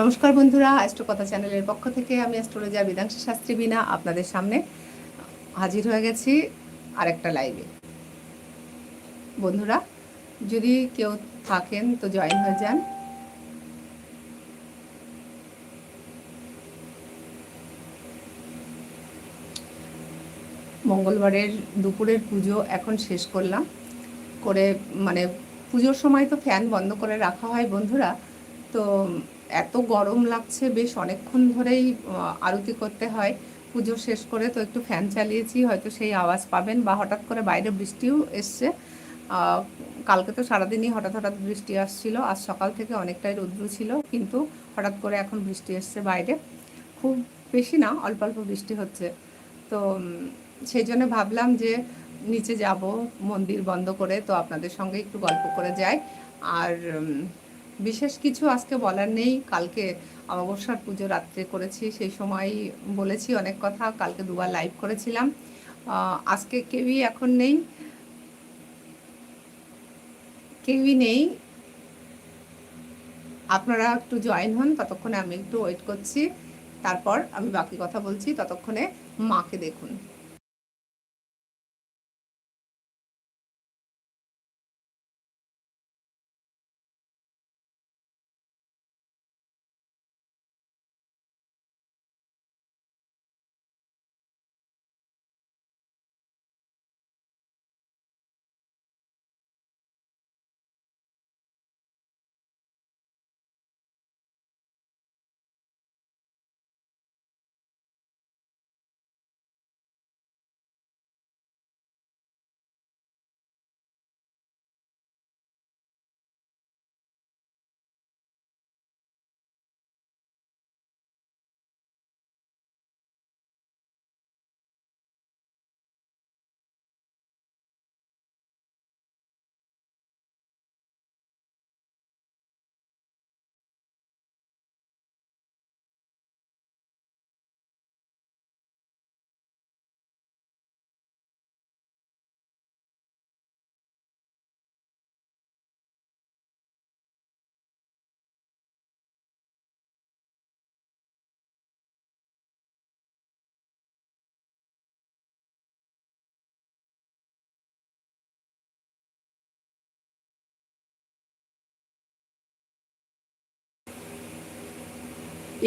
নমস্কার বন্ধুরা অ্যাস্ট্রো কথা চ্যানেলের পক্ষ থেকে আমি অ্যাস্ট্রোলজার বিদাংশ শাস্ত্রী বিনা আপনাদের সামনে হাজির হয়ে গেছি আরেকটা লাইভে বন্ধুরা, যদি কেউ থাকেন তো জয়েন হয়ে যান। মঙ্গলবারের দুপুরের পুজো এখন শেষ করলাম। করে মানে পুজোর সময় তো ফ্যান বন্ধ করে রাখা হয় বন্ধুরা, তো এত গরম লাগছে, বেশ অনেকক্ষণ ধরেই আরতি করতে হয়। পুজো শেষ করে তো একটু ফ্যান চালিয়েছি, হয়তো সেই আওয়াজ পাবেন বা হঠাৎ করে বাইরে বৃষ্টিও এসছে। কালকে তো সারাদিনই হঠাৎ হঠাৎ বৃষ্টি আসছিল, আজ সকাল থেকে অনেকটাই রৌদ্র ছিল, কিন্তু হঠাৎ করে এখন বৃষ্টি এসছে বাইরে। খুব বেশি না, অল্প অল্প বৃষ্টি হচ্ছে। তো সেই জন্য ভাবলাম যে নিচে যাব, মন্দির বন্ধ করে, তো আপনাদের সঙ্গে একটু গল্প করে যাই। আর বিশেষ কিছু আজকে বলার নেই। কালকে অমাবস্যার পুজো রাত্রে করেছি, সেই সময় বলেছি অনেক কথা। কালকে দুবার লাইভ করেছিলাম। আজকে কেউই এখন নেই। কেউই নেই। আপনারা একটু জয়েন হন, ততক্ষণে আমি একটু ওয়েট করছি। তারপর আমি বাকি কথা বলছি, ততক্ষণে মাকে দেখুন।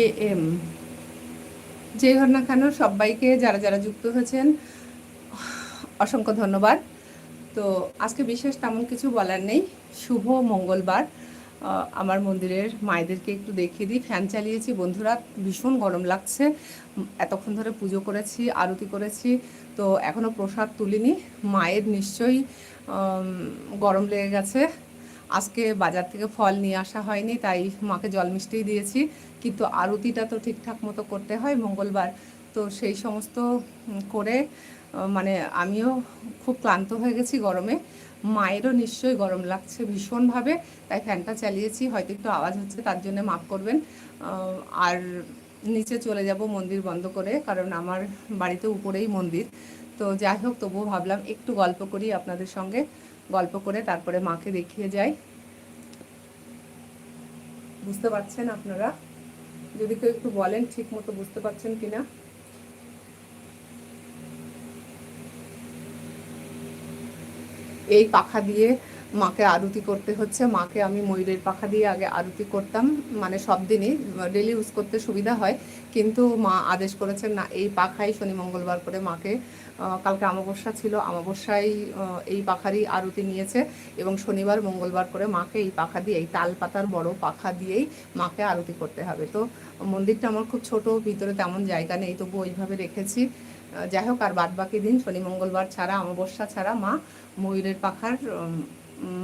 এ এম যে হোক না কেন সবাইকে যারা যারা যুক্ত হয়েছেন, অসংখ্য ধন্যবাদ। তো আজকে বিশেষ তেমন কিছু বলার নেই। শুভ মঙ্গলবার। আমার মন্দিরের মায়েদেরকে একটু দেখিয়ে দিই। ফ্যান চালিয়েছি বন্ধুরা, ভীষণ গরম লাগছে। এতক্ষণ ধরে পুজো করেছি, আরতি করেছি, তো এখনও প্রসাদ তুলিনি। মায়ের নিশ্চয়ই গরম লেগে গেছে। আজকে বাজার থেকে ফল নিয়ে আসা হয়নি, তাই মাকে জল মিষ্টিই দিয়েছি। কিন্তু আরতিটা তো ঠিকঠাক মতো করতে হয় মঙ্গলবার। তো সেই সমস্ত করে মানে আমিও খুব ক্লান্ত হয়ে গেছি গরমে। মায়েরও নিশ্চয়ই গরম লাগছে ভীষণভাবে, তাই ফ্যানটা চালিয়েছি, হয়তো একটু আওয়াজ হচ্ছে, তার জন্য মাফ করবেন। আর নিচে চলে যাব মন্দির বন্ধ করে, কারণ আমার বাড়িতে উপরেই মন্দির। তো যাই হোক, তবুও ভাবলাম একটু গল্প করি আপনাদের সঙ্গে। গল্প করে তারপরে মাকে দেখিয়ে যাই। বুঝতে পারছেন আপনারা? যদি কেউ একটু বলেন ঠিক মতো বুঝতে পারছেন কিনা? এই পাখা দিয়ে মাকে আরতি করতে হচ্ছে। মাকে আমি ময়ূরের পাখা দিয়ে আগে আরতি করতাম। মানে সব দিনই ডেলি ইউজ করতে সুবিধা হয়। কিন্তু মা আদেশ করেছেন, না, এই পাখাই শনি মঙ্গলবার করে মাকে কালকে অমাবস্যা ছিল, অমাবস্যায় এই পাখারই আরতি নিয়েছে এবং শনিবার, মঙ্গলবার করে মাকে এই পাখা দিয়ে, এই তাল পাতার বড় পাখা দিয়েই মাকে আরতি করতে হবে। তো মন্দিরটা আমার খুব ছোট, ভিতরে তেমন জায়গা নেই তবু ওইভাবে রেখেছি। যাই হোক, আর বাদ বাকি দিন শনি মঙ্গলবার ছাড়া, অমাবস্যা ছাড়া মা ময়ূরের পাখার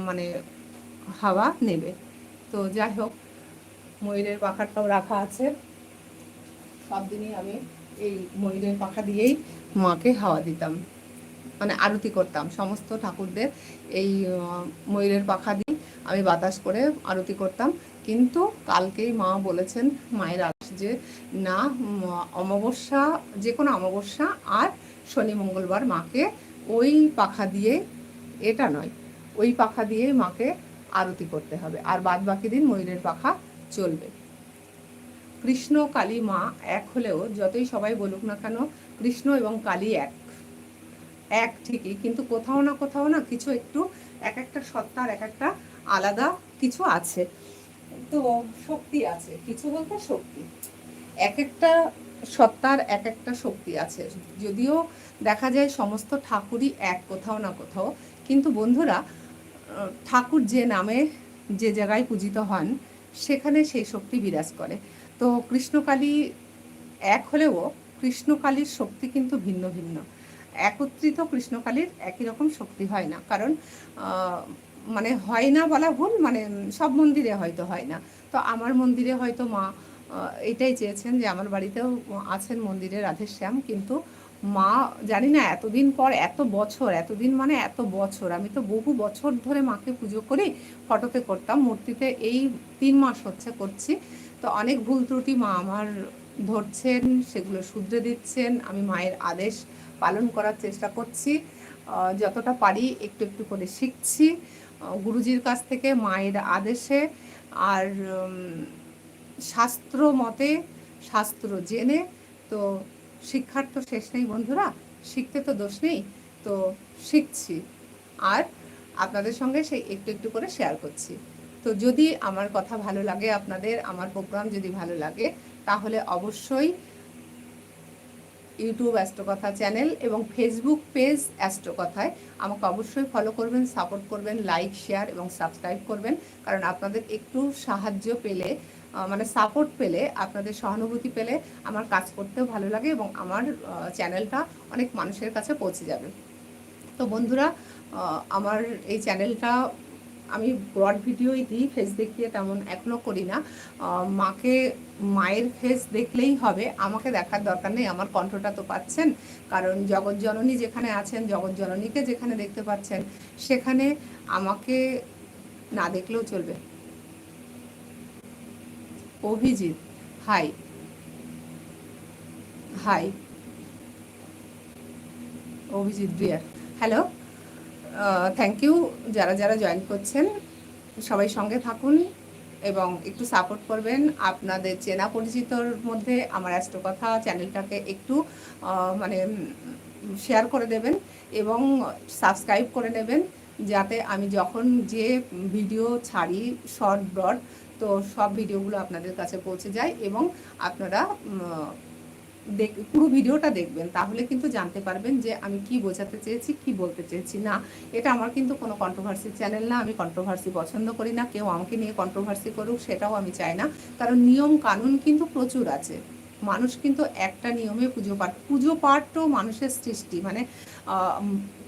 মানে হাওয়া নেবে। তো যাই হোক, ময়ূরের পাখাটাও রাখা আছে। সব দিনই আমি এই ময়ূরের পাখা দিয়েই মাকে হাওয়া দিতাম মানে আরতি করতাম। সমস্ত ঠাকুরদের এই ময়ূরের পাখা দিয়ে আমি বাতাস করে আরতি করতাম। কিন্তু কালকেই মা বলেছেন মায়ের আদেশ যে, না অমাবস্যা, যে কোনো অমাবস্যা আর শনি মঙ্গলবার মাকে ওই পাখা দিয়ে, এটা নয় ওই পাখা দিয়ে মাকে আরতি করতে হবে। আর বাদ বাকি দিন ময়ূরের পাখা চলবে। কৃষ্ণ কালী মা এক হলেও যতই সবাই বলুক না কেন, কৃষ্ণ এবং কালী এক। এক ঠিকই, কিন্তু কোথাও না কোথাও না কিছু একটু, এক একটা সত্তার এক একটা আলাদা কিছু আছে। তো শক্তি আছে, কিছু বলতে শক্তি। এক একটা সত্তার এক একটা শক্তি আছে। যদিও দেখা যায় সমস্ত ঠাকুরই এক কোথাও না কোথাও, কিন্তু বন্ধুরা ঠাকুর যে নামে যে জায়গায় পূজিত হন, সেখানে সেই শক্তি বিরাজ করে। তো কৃষ্ণকালী এক হলেও কৃষ্ণকালীর শক্তি কিন্তু ভিন্ন ভিন্ন। একত্রিত কৃষ্ণকালীর একই রকম শক্তি হয় না। কারণ মানে হয় না বলা ভুল মানে সব মন্দিরে হয়তো হয় না। তো আমার মন্দিরে হয়তো মা এটাই চেয়েছেন যে আমার বাড়িতেও আছেন মন্দিরে রাধেশ্যাম, কিন্তু মা জানি না, এতদিন পর এত বছর, এতদিন মানে এত বছর। আমি তো বহু বছর ধরে মাকে পুজো করি, ফটোতে করতাম, মূর্তিতে এই তিন মাস হচ্ছে করছি। তো অনেক ভুল ত্রুটি মা আমার ধরছেন, সেগুলো শুধরে দিচ্ছেন। আমি মায়ের আদেশ পালন করার চেষ্টা করছি। যতটা পারি একটু একটু করে শিখছি গুরুজির কাছ থেকে মায়ের আদেশে। আর শাস্ত্র মতে, শাস্ত্র জেনে তো শিক্ষার তো শেষ নেই বন্ধুরা, শিখতে তো দোষ নেই, তো শিখছি। আর আপনাদের সঙ্গে সেই একটু একটু করে শেয়ার করছি। তো যদি আমার কথা ভালো লাগে আপনাদের, আমার প্রোগ্রাম যদি ভালো লাগে, তাহলে অবশ্যই ইউটিউব অ্যাস্ট্রোকথা চ্যানেল এবং ফেসবুক পেজ অ্যাস্ট্রোকথায় আমাকে অবশ্যই ফলো করবেন সাপোর্ট করবেন লাইক শেয়ার এবং সাবস্ক্রাইব করবেন। কারণ আপনাদের একটু সাহায্য পেলে মানে সাপোর্ট পেলে, আপনাদের সহানুভূতি পেলে আমার কাজ করতেও ভালো লাগে এবং আমার চ্যানেলটা অনেক মানুষের কাছে পৌঁছে যাবে। তো বন্ধুরা আমার এই চ্যানেলটা আমি ব্রড ভিডিওই দিই ফেস দেখিয়ে তেমন এখনও করি না। মাকে মায়ের ফেস দেখলেই হবে, আমাকে দেখার দরকার নেই, আমার কণ্ঠটা তো পাচ্ছেন। কারণ জগৎ জননী যেখানে আছেন, জগৎ জননীকে যেখানে দেখতে পাচ্ছেন, সেখানে আমাকে না দেখলেও চলবে। Abhijit, hi. Hi. Abhijit dear hello thank you যারা যারা জয়েন করছেন, সবাই সঙ্গে থাকুন এবং একটু সাপোর্ট করবেন। আপনাদের চেনা পরিচিতর মধ্যে আমার কথা চ্যানেলটাকে একটু মানে শেয়ার করে দেবেন এবং সাবস্ক্রাইব করে নেবেন। যাতে আমি যখন যে ভিডিও ছাড়ি শর্ট ব্রড তো সব ভিডিওগুলো আপনাদের কাছে পৌঁছে যায় এবং আপনারা দেখ, পুরো ভিডিওটা দেখবেন। তাহলে কিন্তু জানতে পারবেন যে আমি কি বোঝাতে চেয়েছি, কি বলতে চেয়েছি। না, এটা আমার কিন্তু কোনো কন্ট্রোভার্সি চ্যানেল না। আমি কন্ট্রোভার্সি পছন্দ করি না। কেউ আমাকে নিয়ে কন্ট্রোভার্সি করুক, সেটাও আমি চাই না। কারণ নিয়ম কানুন কিন্তু প্রচুর আছে। মানুষ কিন্তু একটা নিয়মে পুজো পাঠ, পুজো পাঠও মানুষের সৃষ্টি। মানে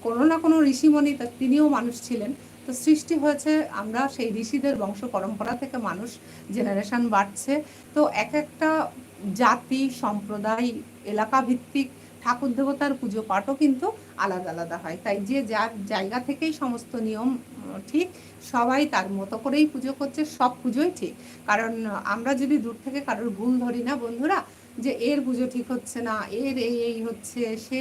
কোনো না কোনো ঋষিমণি তিনিও মানুষ ছিলেন। তো সৃষ্টি হয়েছে, আমরা সেই ঋষিদের বংশ পরম্পরা থেকে মানুষ জেনারেশন বাড়ছে। তো এক একটা জাতি, সম্প্রদায় এলাকা ভিত্তিক ঠাকুর দেবতার পুজো পাঠও কিন্তু আলাদা আলাদা হয়। তাই যে যার জায়গা থেকেই সমস্ত নিয়ম ঠিক, সবাই তার মতো করেই পুজো করছে, সব পুজোই ঠিক। কারণ আমরা যদি দূর থেকে কারোর ভুল ধরি না, বন্ধুরা যে এর পুজো ঠিক হচ্ছে না, এর এই এই হচ্ছে, সে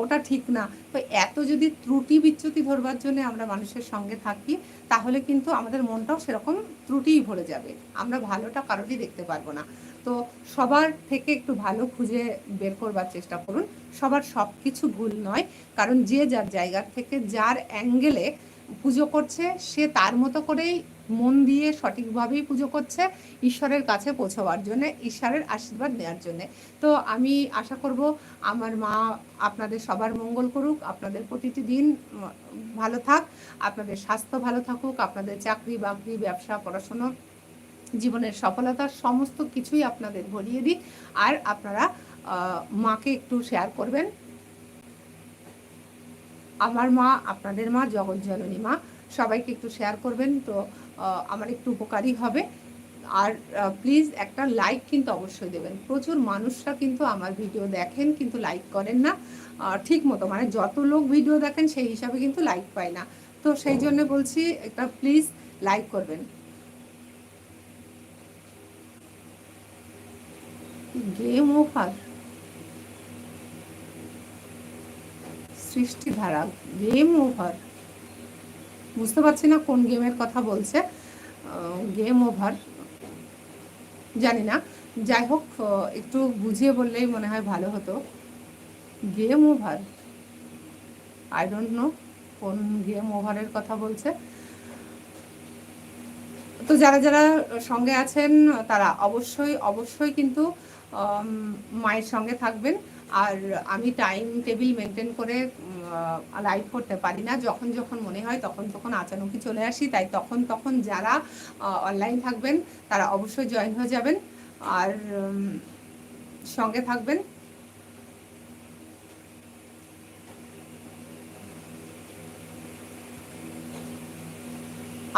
ওটা ঠিক না। তো এত যদি ত্রুটি বিচ্যুতি ধরবার জন্য আমরা মানুষের সঙ্গে থাকি, তাহলে কিন্তু আমাদের মনটাও সেরকম ত্রুটিই ভরে যাবে। আমরা ভালোটা কারোরই দেখতে পারব না। তো সবার থেকে একটু ভালো খুঁজে বের করবার চেষ্টা করুন। সবার সব কিছু ভুল নয়, কারণ যে যার জায়গার থেকে, যার অ্যাঙ্গেলে পুজো করছে, সে তার মতো করেই মন দিয়ে সঠিকভাবেই পুজো করছে ঈশ্বরের কাছে পৌঁছাবার জন্য, ঈশ্বরের আশীর্বাদ নেওয়ার জন্য। তো আমি আশা করব আমার মা আপনাদের সবার মঙ্গল করুক, আপনাদের প্রতিটি দিন ভালো থাক, আপনাদের স্বাস্থ্য ভালো থাকুক, আপনাদের চাকরি বাকরি, ব্যবসা, পড়াশোনা, জীবনের সফলতার সমস্ত কিছুই আপনাদের ভরিয়ে দিক। আর আপনারা মাকে একটু শেয়ার করবেন। আমার মা, আপনাদের মা, জগৎ জননী মা, সবাইকে একটু শেয়ার করবেন। তো আমার একটু উপকারী হবে। আর প্লিজ একটা লাইক কিন্তু অবশ্যই দেবেন। প্রচুর মানুষরা কিন্তু আমার ভিডিও দেখেন, কিন্তু লাইক করেন না। ঠিক মতো মানে যত লোক ভিডিও দেখেন, সেই হিসাবে কিন্তু লাইক পায় না। তো সেই জন্য বলছি, একটা প্লিজ লাইক করবেন। Game over Srishtidhara game over বুঝতে পারছি না কোন গেমের কথা বলছে। গেম ওভার জানি না। যাই হোক একটু বুঝিয়ে বললেই মনে হয় ভালো হতো। Game over I don't know কোন গেম ওভারের কথা বলছে। তো যারা যারা সঙ্গে আছেন, তারা অবশ্যই অবশ্যই কিন্তু মায়ের সঙ্গে থাকবেন। আর আমি টাইম টেবিল মেনটেন করে লাইভ করতে পারি না। যখন যখন মনে হয় তখন তখন আচানকই চলে আসি। তাই তখন তখন যারা অনলাইন থাকবেন, তারা অবশ্যই জয়েন হয়ে যাবেন। আর সঙ্গে থাকবেন।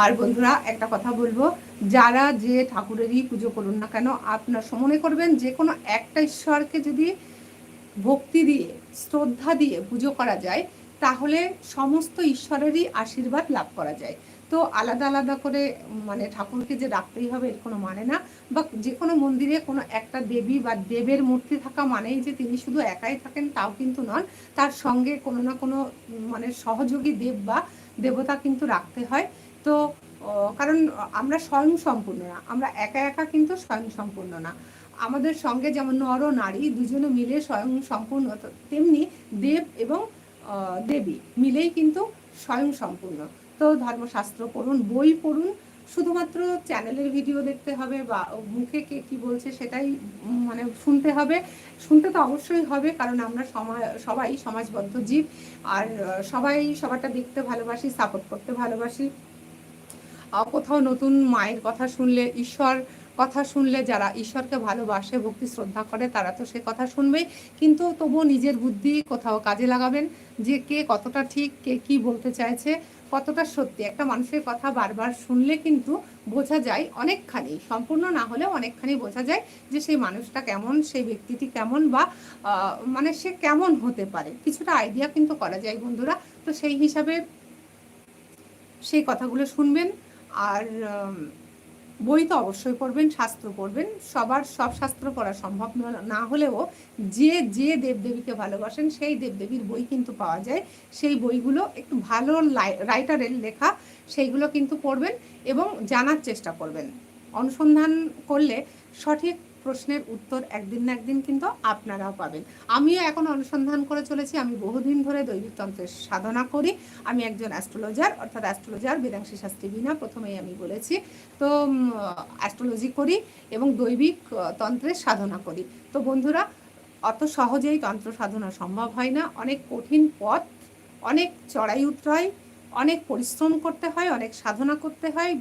আর বন্ধুরা, একটা কথা বলব, যারা যে ঠাকুরেরই পুজো করুন না কেন, আপনার মনে করবেন যে কোনো একটা ঈশ্বরকে যদি ভক্তি দিয়ে, শ্রদ্ধা দিয়ে পুজো করা যায়, তাহলে সমস্ত ঈশ্বরেরই আশীর্বাদ লাভ করা যায়। তো আলাদা আলাদা করে মানে ঠাকুরকে যে রাখতেই হবে এর কোনো মানে না, বা যে কোনো মন্দিরে কোনো একটা দেবী বা দেবের মূর্তি থাকা মানেই যে তিনি শুধু একাই থাকেন তাও কিন্তু নন, তার সঙ্গে কোনো না কোনো মানে সহযোগী দেব বা দেবতা কিন্তু রাখতে হয়। তো কারণ আমরা স্বয়ং সম্পূর্ণ না, আমরা একা একা কিন্তু স্বয়ং সম্পূর্ণ না। আমাদের সঙ্গে যেমন নর নারী, দুজনে মিলে স্বয়ং সম্পূর্ণ, তেমনি দেব এবং দেবী মিলেই কিন্তু স্বয়ং সম্পূর্ণ। তো ধর্মশাস্ত্র পড়ুন, বই পড়ুন, শুধুমাত্র চ্যানেলের ভিডিও দেখতে হবে বা মুখে কে কি বলছে সেটাই মানে শুনতে হবে। শুনতে তো অবশ্যই হবে, কারণ আমরা সবাই সমাজবদ্ধ জীব, আর সবাই সবারটা দেখতে ভালোবাসি সাপোর্ট করতে ভালোবাসি। কোথাও নতুন মায়ের কথা শুনলে ঈশ্বর কথা শুনলে যারা ঈশ্বরকে ভালোবাসে, ভক্তি, শ্রদ্ধা করে, তারা তো সে কথা শুনবেই। কিন্তু তবুও নিজের বুদ্ধি কোথাও কাজে লাগাবেন যে কে কতটা ঠিক, কে কি বলতে চাইছে, কতটা সত্যি। একটা মানুষের কথা বারবার শুনলে কিন্তু বোঝা যায় অনেকখানি, সম্পূর্ণ না হলেও অনেকখানি বোঝা যায় যে সেই মানুষটা কেমন, সেই ব্যক্তিটি কেমন বা মানে সে কেমন হতে পারে। কিছুটা আইডিয়া কিন্তু করা যায় বন্ধুরা। তো সেই হিসাবে সেই কথাগুলো শুনবেন। আর বই তো অবশ্যই পড়বেন, শাস্ত্র পড়বেন, সবার সব শাস্ত্র পড়া সম্ভব না- হলেও যে যে দেবদেবীকে ভালোবাসেন সেই দেবদেবীর বই কিন্তু পাওয়া যায়। সেই বইগুলো একটু ভালো রাইটারের লেখা, সেইগুলো কিন্তু পড়বেন এবং জানার চেষ্টা করবেন। অনুসন্ধান করলে সঠিক প্রশ্নের উত্তর একদিন না একদিন কিন্তু আপনারাও পাবেন। আমিও এখন অনুসন্ধান করে চলেছি, আমি বহুদিন ধরে দৈবিক তন্ত্রের সাধনা করি। আমি একজন অ্যাস্ট্রোলজার অর্থাৎ অ্যাস্ট্রোলজার বেদাংশী শাস্ত্রী বিনা প্রথমেই আমি বলেছি। তো অ্যাস্ট্রোলজি করি এবং দৈবিক তন্ত্রের সাধনা করি। তো বন্ধুরা, অত সহজেই তন্ত্র সাধনা সম্ভব হয় না। অনেক কঠিন পথ, অনেক চড়াই উতরাই, অনেক পরিশ্রম করতে হয়, অনেক সাধনা করতে হয়।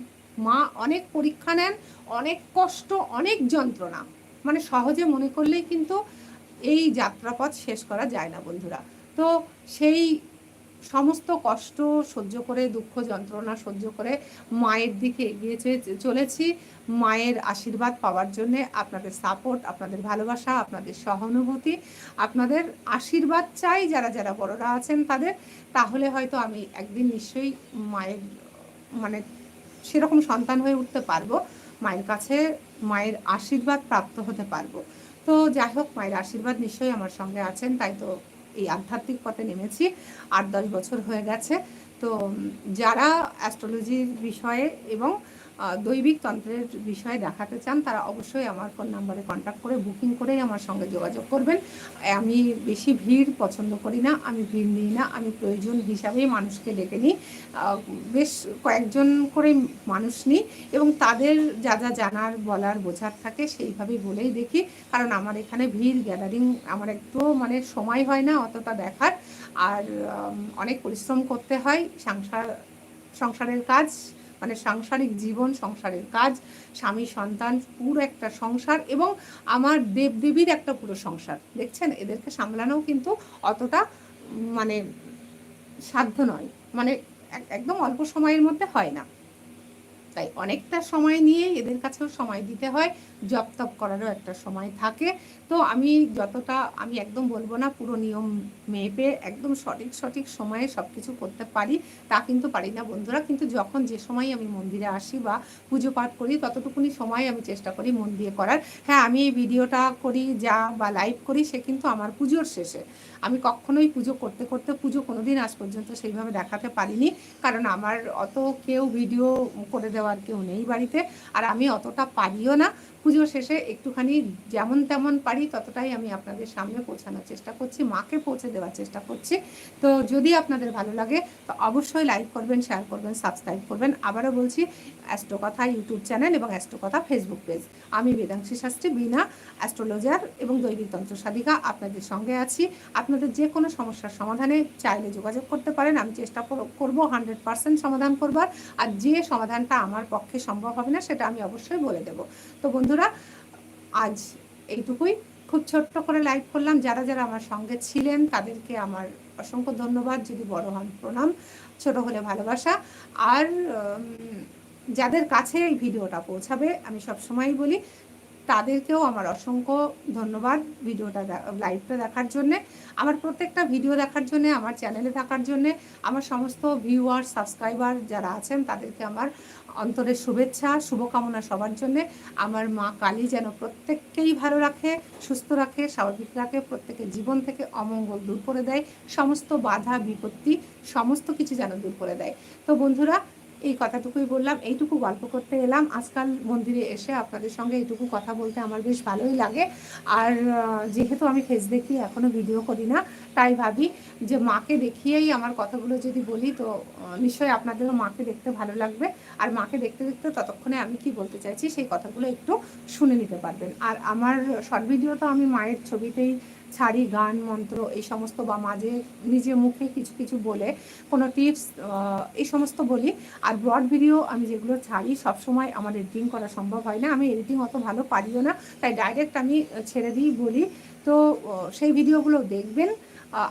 মা অনেক পরীক্ষা নেন, অনেক কষ্ট, অনেক যন্ত্রণা। মানে সহজে মনে করলেই কিন্তু এই যাত্রাপথ শেষ করা যায় না, বন্ধুরা। তো সেই সমস্ত কষ্ট সহ্য করে, দুঃখ যন্ত্রণা সহ্য করে মায়ের দিকে এগিয়ে চলেছি। মায়ের আশীর্বাদ পাওয়ার জন্যে আপনাদের সাপোর্ট, আপনাদের ভালোবাসা, আপনাদের সহানুভূতি, আপনাদের আশীর্বাদ চাই যারা যারা বড়রা আছেন তাদের। তাহলে হয়তো আমি একদিন নিশ্চয়ই মায়ের মানে সেরকম সন্তান হয়ে উঠতে পারব। মায়ের কাছে মায়ের আশীর্বাদ প্রাপ্ত হতে পারব। তো যাই হোক, মায়ের আশীর্বাদ নিশ্চয়ই আমার সঙ্গে আছেন, তাই তো এই আধ্যাত্মিক পথে নেমেছি। আট দশ বছর হয়ে গেছে। তো যারা অ্যাস্ট্রোলজির বিষয়ে এবং দৈবিক তন্ত্রের বিষয়ে দেখাতে চান, তারা অবশ্যই আমার ফোন নাম্বারে কন্ট্যাক্ট করে বুকিং করেই আমার সঙ্গে যোগাযোগ করবেন। আমি বেশি ভিড় পছন্দ করি না, আমি ভিড় নিই না, আমি প্রয়োজন হিসাবেই মানুষকে ডেকে নিই। বেশ কয়েকজন করে মানুষ নিই এবং তাদের যা যা জানার, বলার, বোঝার থাকে সেইভাবেই বলেই দেখি। কারণ আমার এখানে ভিড় গ্যাদারিং আমার একটু মানে সময় হয় না অতটা দেখার। আর অনেক পরিশ্রম করতে হয়, সংসার, সংসারের কাজ মানে সাংসারিক জীবন, সংসারের কাজ, স্বামী, সন্তান, পুরো একটা সংসার এবং আমার দেবদেবীর একটা পুরো সংসার। দেখছেন? এদেরকে সামলানোও কিন্তু অতটা মানে সাধ্য নয়। মানে এক- একদম অল্প সময়ের মধ্যে হয় না। তাই অনেকটা সময় নিয়ে এদের কাছেও সময় দিতে হয় জব তপ করারও একটা সময় থাকে। তো আমি যতটা, আমি একদম বলব না পুরো নিয়ম মেপে একদম সঠিক সঠিক সময়ে সব কিছু করতে পারি, তা কিন্তু পারি না বন্ধুরা। কিন্তু যখন যে সময় আমি মন্দিরে আসি বা পুজো পাঠ করি, ততটুকুনি সময় আমি চেষ্টা করি মন দিয়ে করার। হ্যাঁ আমি এই ভিডিওটা করি, যা বা লাইভ করি, সে কিন্তু আমার পুজোর শেষে। আমি কখনোই পুজো করতে করতে পুজো কোনোদিন আজ পর্যন্ত সেইভাবে দেখাতে পারিনি। কারণ আমার অত কেউ ভিডিও করে দেওয়ার কেউ নেই বাড়িতে। আর আমি অতটা পারিও না। পুজো শেষে একটুখানি যেমন তেমন পারি ততটাই আমি আপনাদের সামনে পৌঁছানোর চেষ্টা করছি, মাকে পৌঁছে দেওয়ার চেষ্টা করছি। তো যদি আপনাদের ভালো লাগে, তো অবশ্যই লাইক করবেন শেয়ার করবেন সাবস্ক্রাইব করবেন। আবারও বলছি অ্যাস্ট্রো কথা ইউটিউব চ্যানেল এবং অ্যাস্ট্রো কথা ফেসবুক পেজ আমি বেদাংশী শাস্ত্রী বিনা অ্যাস্ট্রোলজার এবং দৈবিক তন্ত্র সাধিকা আপনাদের সঙ্গে আছি। আপনাদের যে কোনো সমস্যার সমাধানে চাইলে যোগাযোগ করতে পারেন। আমি চেষ্টা করব হান্ড্রেড পার্সেন্ট সমাধান করবার। আর যে সমাধানটা আমার পক্ষে সম্ভব হবে না, সেটা আমি অবশ্যই বলে দেব। তো বন্ধুরা, আজ এইটুকুই। খুব ছোট্ট করে লাইক করলাম। যারা যারা আমার সঙ্গে ছিলেন, তাদেরকে আমার অসংখ্য ধন্যবাদ। যদি বড় হন, প্রণাম। ছোট হলে ভালোবাসা। আর যাদের কাছে এই ভিডিওটা পৌঁছাবে, আমি সবসময়ই বলি তাদেরকেও আমার অসংখ্য ধন্যবাদ ভিডিওটা লাইভটা দেখার জন্যে। আমার প্রত্যেকটা ভিডিও দেখার জন্যে, আমার চ্যানেলে থাকার জন্যে, আমার সমস্ত ভিউয়ার সাবস্ক্রাইবার যারা আছেন, তাদেরকে আমার অন্তরের শুভেচ্ছা, শুভকামনা সবার জন্যে। আমার মা কালী যেন প্রত্যেককেই ভালো রাখে, সুস্থ রাখে, স্বাভাবিক রাখে, প্রত্যেকের জীবন থেকে অমঙ্গল দূর করে দেয়, সমস্ত বাধা, বিপত্তি, সমস্ত কিছু যেন দূর করে দেয়। তো বন্ধুরা এই কথাটুকুই বললাম, এইটুকু গল্প করতে এলাম। আজকাল মন্দিরে এসে আপনাদের সঙ্গে এইটুকু কথা বলতে আমার বেশ ভালোই লাগে। আর যেহেতু আমি ফেস দেখি এখনও ভিডিও করি না, তাই ভাবি যে মাকে দেখিয়েই আমার কথাগুলো যদি বলি, তো নিশ্চয়ই আপনাদেরও মাকে দেখতে ভালো লাগবে। আর মাকে দেখতে দেখতে ততক্ষণে আমি কি বলতে চাইছি, সেই কথাগুলো একটু শুনে নিতে পারবেন। আর আমার শর্ট ভিডিও তো আমি মায়ের ছবিতেই ছাড়ি, গান, মন্ত্র এই সমস্ত বা মাঝে নিজে মুখে কিছু কিছু বলে কোনো টিপস এই সমস্ত বলি। আর ব্রড ভিডিও আমি যেগুলো ছাড়ি সবসময় আমার এডিটিং করা সম্ভব হয় না। আমি এডিটিং অত ভালো পারিও না। তাই ডাইরেক্ট আমি ছেড়ে দিই বলি। তো সেই ভিডিওগুলো দেখবেন।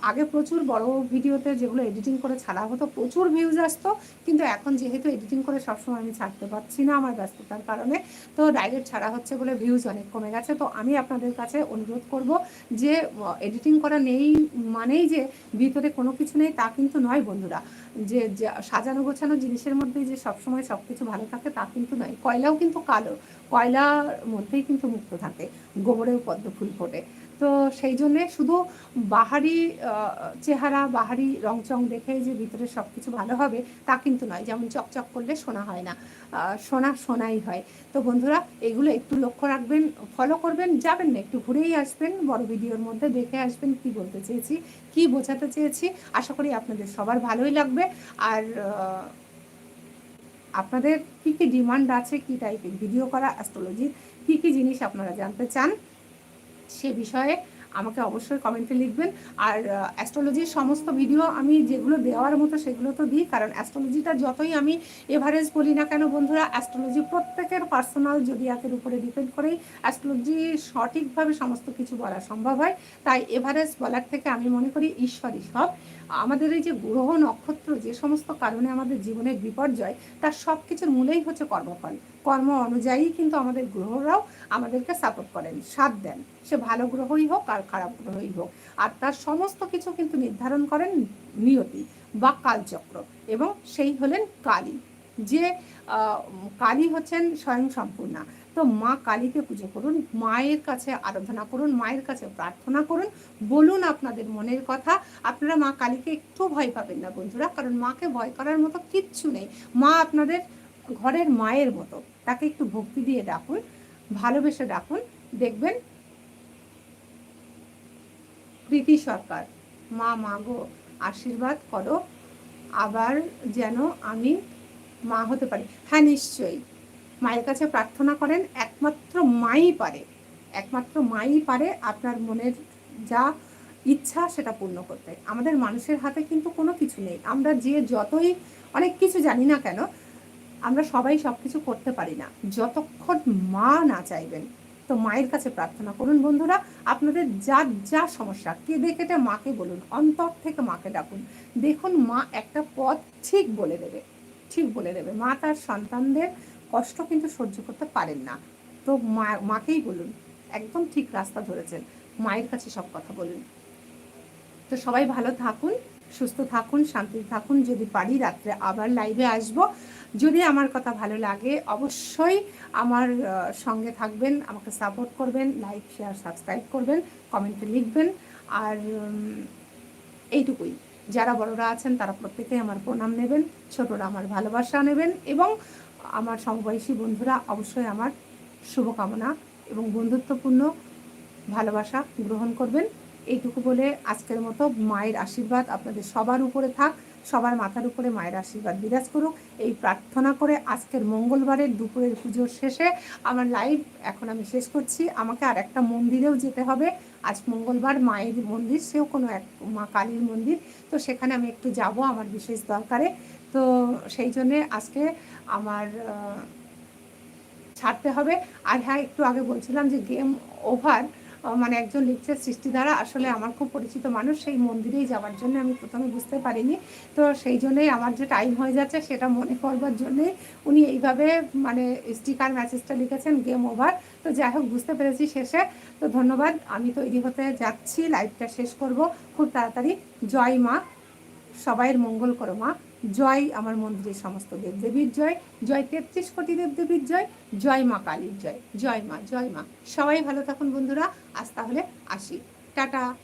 আগে প্রচুর বড় ভিডিওতে যেগুলো এডিটিং করে ছাড়া হতো, প্রচুর ভিউজ আসতো, কিন্তু এখন যেহেতু এডিটিং করে সবসময় আমি ছাড়তে পারছি না আমার ব্যস্ততার কারণে, তো ডাইরেক্ট ছাড়া হচ্ছে বলে ভিউজ অনেক কমে গেছে। তো আমি আপনাদের কাছে অনুরোধ করব যে এডিটিং করা নেই মানেই যে ভিতরে কোনো কিছু নেই তা কিন্তু নয় বন্ধুরা। যে সাজানো গোছানো জিনিসের মধ্যে যে সবসময় সব কিছু ভালো থাকে তা কিন্তু নয়। কয়লাও কিন্তু কালো, কয়লার মধ্যেই কিন্তু মুক্ত থাকে, গোবরেও পদ্ম ফুল ফোটে। তো সেই জন্যে শুধু বাহারি চেহারা, বাহারি রংচং দেখে যে ভিতরে সব কিছু ভালো হবে তা কিন্তু নয়। যেমন চকচক করলে শোনা হয় না। শোনা শোনাই হয়। তো বন্ধুরা, এগুলো একটু লক্ষ্য রাখবেন ফলো করবেন, যাবেন না, একটু ঘুরেই আসবেন, বড় ভিডিওর মধ্যে দেখে আসবেন কি বলতে চেয়েছি, কি বোঝাতে চেয়েছি। আশা করি আপনাদের সবার ভালোই লাগবে। আর আপনাদের কী কী ডিমান্ড আছে, কী টাইপের ভিডিও করা অ্যাস্ট্রোলজির কী কী জিনিস আপনারা জানতে চান সে বিষয়ে আমাকে অবশ্যই কমেন্টে লিখবেন। আর অ্যাস্ট্রোলজির সমস্ত ভিডিও আমি যেগুলো দেওয়ার মতো সেগুলো তো দিই, কারণ অ্যাস্ট্রোলজিটা যতই আমি এভারেজ বলি না কেন বন্ধুরা অ্যাস্ট্রোলজি প্রত্যেকের পার্সোনাল জোডিয়াকের উপরে ডিপেন্ড করেই অ্যাস্ট্রোলজি সঠিকভাবে সমস্ত কিছু বলা সম্ভব হয়। তাই এভারেজ বলার থেকে আমি মনে করি ঈশ্বরই সব। আমাদের এই যে গ্রহ নক্ষত্র যে সমস্ত কারণে আমাদের জীবনের বিপর্যয়, তার সব কিছুর মূলেই হচ্ছে কর্মফল। কর্ম অনুযায়ী কিন্তু আমাদের গ্রহরাও আমাদেরকে সাপোর্ট করেন, সাথ দেন। সে ভালো গ্রহই হোক আর খারাপ গ্রহই হোক। আর তার সমস্ত কিছু কিন্তু নির্ধারণ করেন নিয়তি বা কালচক্র এবং সেই হলেন কালী। যে কালী হচ্ছেন স্বয়ং সম্পূর্ণা। তো মা কালীকে পুজো করুন, মায়ের কাছে আরাধনা করুন, মায়ের কাছে প্রার্থনা করুন। বলুন আপনাদের মনের কথা। আপনারা মা কালীকে একটু ভয় পাবেন না বন্ধুরা, কারণ মাকে ভয় করার মতো কিচ্ছু নেই। মা আপনাদের ঘরের মায়ের মতো। তাকে একটু ভক্তি দিয়ে ডাকুন, ভালোবেসে ডাকুন। দেখবেন প্রীতি সরকার, মা মাগো আশীর্বাদ করো, আবার যেন আমি মা হতে পারি। হ্যাঁ নিশ্চয়ই। মায়ের কাছে প্রার্থনা করেন, একমাত্র মাই পারে। একমাত্র মাই পারে আপনার মনের যা ইচ্ছা সেটা পূর্ণ করতে। আমাদের মানুষের হাতে কিন্তু কোনো কিছু নেই। আমরা যে যতই অনেক কিছু জানি না কেন আমরা সবাই সব কিছু করতে পারি না। যতক্ষণ মা না চাইবেন, তো মায়ের কাছে প্রার্থনা করুন বন্ধুরা। আপনাদের যা যা সমস্যা, কেঁদে কেটে মাকে বলুন, অন্তর থেকে মাকে ডাকুন। দেখুন মা একটা পথ ঠিক বলে দেবে, ঠিক বলে দেবে। মা তার সন্তানদের কষ্ট কিন্তু সহ্য করতে পারেন না। তো মা, মাকেই বলুন, একদম ঠিক রাস্তা ধরেছেন। মায়ের কাছে সব কথা বলুন। তো সবাই ভালো থাকুন, সুস্থ থাকুন শান্তি থাকুন। যদি পারি রাত্রে আবার লাইভে আসব। যদি আমার কথা ভালো লাগে, অবশ্যই আমার সঙ্গে থাকবেন, আমাকে সাপোর্ট করবেন লাইক শেয়ার সাবস্ক্রাইব করবেন কমেন্টে লিখবেন। আর এইটুকুই। যারা বড়রা আছেন, তারা প্রত্যেকেই আমার প্রণাম নেবেন, ছোটরা আমার ভালোবাসা নেবেন এবং আমার সমবয়সী বন্ধুরা অবশ্যই আমার শুভকামনা এবং বন্ধুত্বপূর্ণ ভালোবাসা গ্রহণ করবেন। এইটুকু বলে আজকের মতো মায়ের আশীর্বাদ আপনাদের সবার উপরে থাক। সবার মাথার উপরে মায়ের আশীর্বাদ। বিরাজ করুক, এই প্রার্থনা করে আজকের মঙ্গলবারের দুপুরের পুজোর শেষে আমার লাইভ এখন আমি শেষ করছি। আমাকে আর একটা মন্দিরেও যেতে হবে। আজ মঙ্গলবার মায়ের মন্দির, সেও কোনো এক মা কালীর মন্দির। তো সেখানে আমি একটু যাব আমার বিশেষ দরকারে। তো সেই জন্যে আজকে আমার ছাড়তে হবে। আর হ্যাঁ একটু আগে বলছিলাম যে গেম ওভার মানে একজন লিখছে সৃষ্টি দ্বারা আসলে আমার খুব পরিচিত মানুষ, সেই মন্দিরেই যাওয়ার জন্য আমি প্রথমে বুঝতে পারিনি। তো সেই জন্যই আমার যে টাইম হয়ে যাচ্ছে সেটা মনে করবার জন্যই উনি এইভাবে মানে স্টিকার মেসেজটা লিখেছেন গেম ওভার তো যাই হোক, বুঝতে পেরেছি শেষে। তো ধন্যবাদ, আমি তৈরি হতে যাচ্ছি লাইভটা শেষ করব। খুব তাড়াতাড়ি। জয় মা, সবাইয়ের মঙ্গল করো মা। জয় আমার মন্দিরের সমস্ত দেবদেবীর জয় জয় তেত্রিশ কোটি দেবদেবীর জয় জয় মা কালীর জয় জয় মা জয় মা। সবাই ভালো থাকুন বন্ধুরা, আজ তাহলে আসি। টাটা।